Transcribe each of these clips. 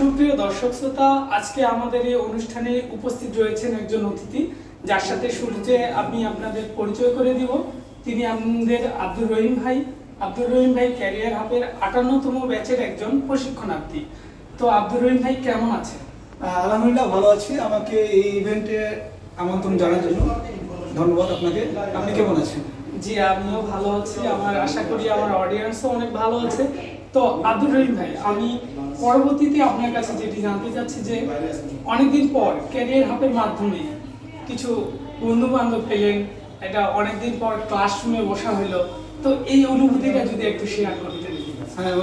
সুপ্রিয় দর্শক শ্রোতা, আজকে আমাদের এই অনুষ্ঠানে উপস্থিত রয়েছেন একজন অতিথি, যার সাথে শুরুতে আমি আপনাদের পরিচয় করে দিব। তিনি আমাদের আব্দুর রহিম ভাই। আব্দুর রহিম ভাই ক্যারিয়ার হাবের আটান্নতম ব্যাচের একজন প্রশিক্ষণার্থী। তো আব্দুর রহিম ভাই, কেমন আছেন? আলহামদুলিল্লাহ, ভালো আছি। আমাকে এই ইভেন্টে আমন্ত্রণ জানার জন্য ধন্যবাদ আপনাকে। আপনি কেমন আছেন? জি, আমিও ভালো আছি। আমার আশা করি আমার অডিয়েন্সও অনেক ভালো আছে। তো আব্দুর রহিম ভাই, আমি পরবর্তীতে আপনার কাছে যেটি জানতে চাচ্ছি যে, অনেকদিন পর ক্যারিয়ার হাবের মাধ্যমে কিছু বন্ধু বান্ধব পেলেন, এটা অনেকদিন পর ক্লাসরুমে বসা হলো তো এই অনুভূতিটা যদি একটু শেয়ার করতেন হ্যাঁ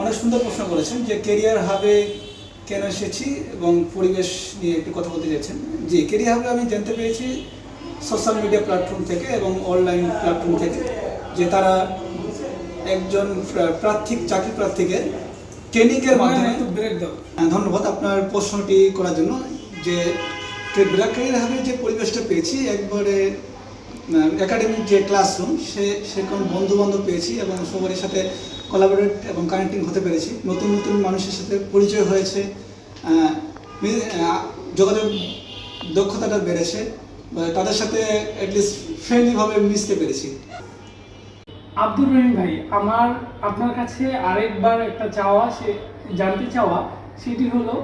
অনেক সুন্দর প্রশ্ন করেছেন যে কেরিয়ার হাবে কেন এসেছি এবং পরিবেশ নিয়ে একটু কথা বলতে চাইছেন। জি কেরিয়ার হাবে আমি জানতে পেরেছি সোশ্যাল মিডিয়া প্ল্যাটফর্ম থেকে এবং অনলাইন প্ল্যাটফর্ম থেকে যে তারা একজন প্রার্থী চাকরি প্রার্থীকে ট্রেনিংয়ের মাধ্যমে ব্রেক দাও। হ্যাঁ, ধন্যবাদ আপনার প্রশ্নটি করার জন্য যে ব্ল্যাকের হাবে যে পরিবেশটা পেয়েছি একবারে একাডেমিক যে ক্লাসরুম সে সেরকম বন্ধু বান্ধব পেয়েছি এবং সবারই সাথে কোলাবোরেট এবং কানেক্টিং হতে পেরেছি। নতুন নতুন মানুষের সাথে পরিচয় হয়েছে যোগাযোগ দক্ষতাটা বেড়েছে। বা তাদের সাথে অ্যাটলিস্ট ফ্রেন্ডলিভাবে মিশতে পেরেছি। আব্দুর রহিম ভাই, আমার, আপনার কাছে আরেকবার একটা চাওয়া, সে, জানতে চাওয়া, সেটি হলো,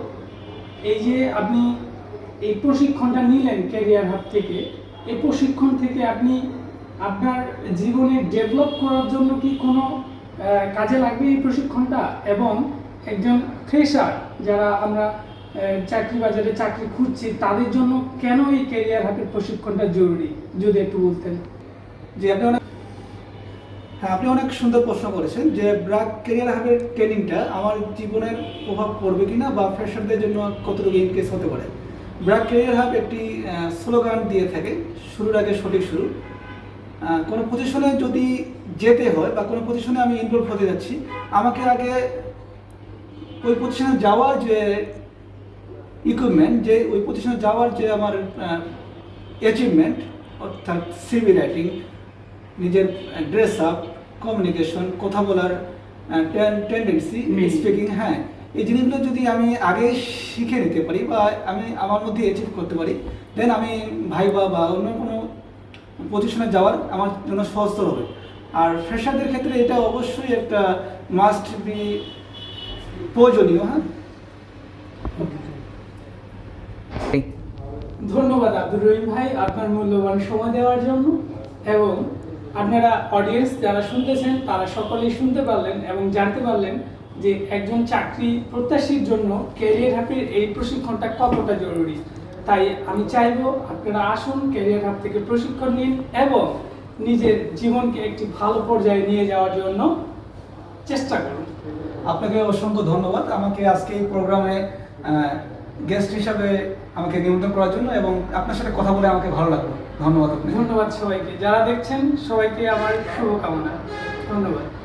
এই যে আপনি এই প্রশিক্ষণটা নিলেন ক্যারিয়ার হাব থেকে, এই প্রশিক্ষণ থেকে আপনি আপনার জীবনে ডেভেলপ করার জন্য কি কোনো কাজে লাগবে এই প্রশিক্ষণটা? এবং একজন ফ্রেশার যারা আমরা চাকরি বাজারে চাকরি খুঁজছি, তাদের জন্য কেন এই ক্যারিয়ার হাবের প্রশিক্ষণটা জরুরি? যদি একটু বলতেন। যে আপনি অনেক হ্যাঁ আপনি অনেক সুন্দর প্রশ্ন করেছেন যে ব্রাক কেরিয়ার হাবের ট্রেনিংটা আমার জীবনের প্রভাব পড়বে কিনা বা ফ্রেশারদের জন্য কতটুকু ইনকেস হতে পারে। ব্রাক কেরিয়ার হাব একটি স্লোগান দিয়ে থাকে, শুরুর আগে সঠিক শুরু। কোনো পজিশনে যদি যেতে হয় বা কোনো পজিশনে আমি ইনভলভ হতে যাচ্ছি, আমাকে আগে ওই পজিশনে যাওয়ার যে ইকুইপমেন্ট যে ওই প্রতিষ্ঠানে যাওয়ার যে আমার অ্যাচিভমেন্ট অর্থাৎ সিভি রাইটিং নিজের ড্রেস আপ কমিউনিকেশন কথা বলার টেন্ডেন্সি। স্পিকিং হ্যাঁ এই জিনিসগুলো যদি আমি আগে শিখে নিতে পারি বা আমি আমার মধ্যে অ্যাচিভ করতে পারি দেন আমি ভাইবা বা অন্য কোনো পজিশনে যাওয়ার আমার জন্য সহজতর হবে। আর ফ্রেশারদের ক্ষেত্রে এটা অবশ্যই একটা মাস্ট বি প্রয়োজনীয় হ্যাঁ? ধন্যবাদ আব্দুর রহিম ভাই আপনার মূল্যবান সময় দেওয়ার জন্য। এবং আপনারা অডিয়েন্স যারা শুনতেছেন, তারা সকলেই শুনতে পারলেন এবং জানতে পারলেন যে একজন চাকরি প্রত্যাশীর জন্য ক্যারিয়ার হাবের এই প্রশিক্ষণটা কতটা জরুরি। তাই আমি চাইব আপনারা আসুন ক্যারিয়ার হাব থেকে প্রশিক্ষণ নিন এবং নিজের জীবনকে একটি ভালো পর্যায়ে নিয়ে যাওয়ার জন্য চেষ্টা করুন। আপনাকে অসংখ্য ধন্যবাদ। আমাকে আজকে এই প্রোগ্রামে গেস্ট হিসাবে আমাকে নিমন্ত্রণ করার জন্য এবং আপনার সাথে কথা বলে আমাকে ভালো লাগল। ধন্যবাদ ধন্যবাদ সবাইকে। যারা দেখছেন, সবাইকে আমার শুভকামনা। ধন্যবাদ।